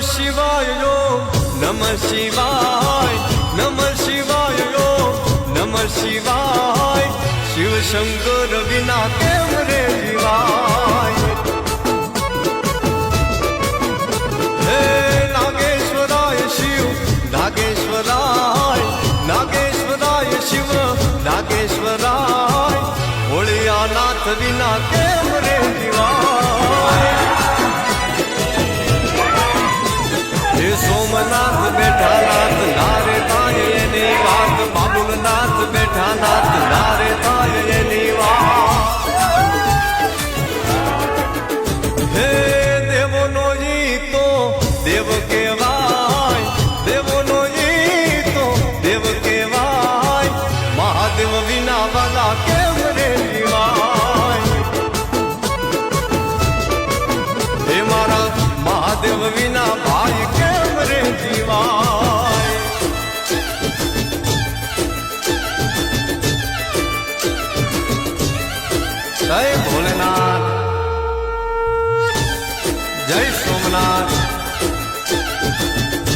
શિવાય યો નમ શિવાય નમ શિવાય યો નમ શિવાય. શિવ શંકર વિના કેમ રે જીવાય? હે નાગેશ્વરાય શિવ, નાગેશ્વરાય નાગેશ્વરાય શિવ, નાગેશ્વરાય. હોળિયાનાથ વિના કેમ રે જીવાય? જય ભોલેનાથ જય સોમનાથ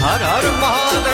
હર હર મહાદેવ.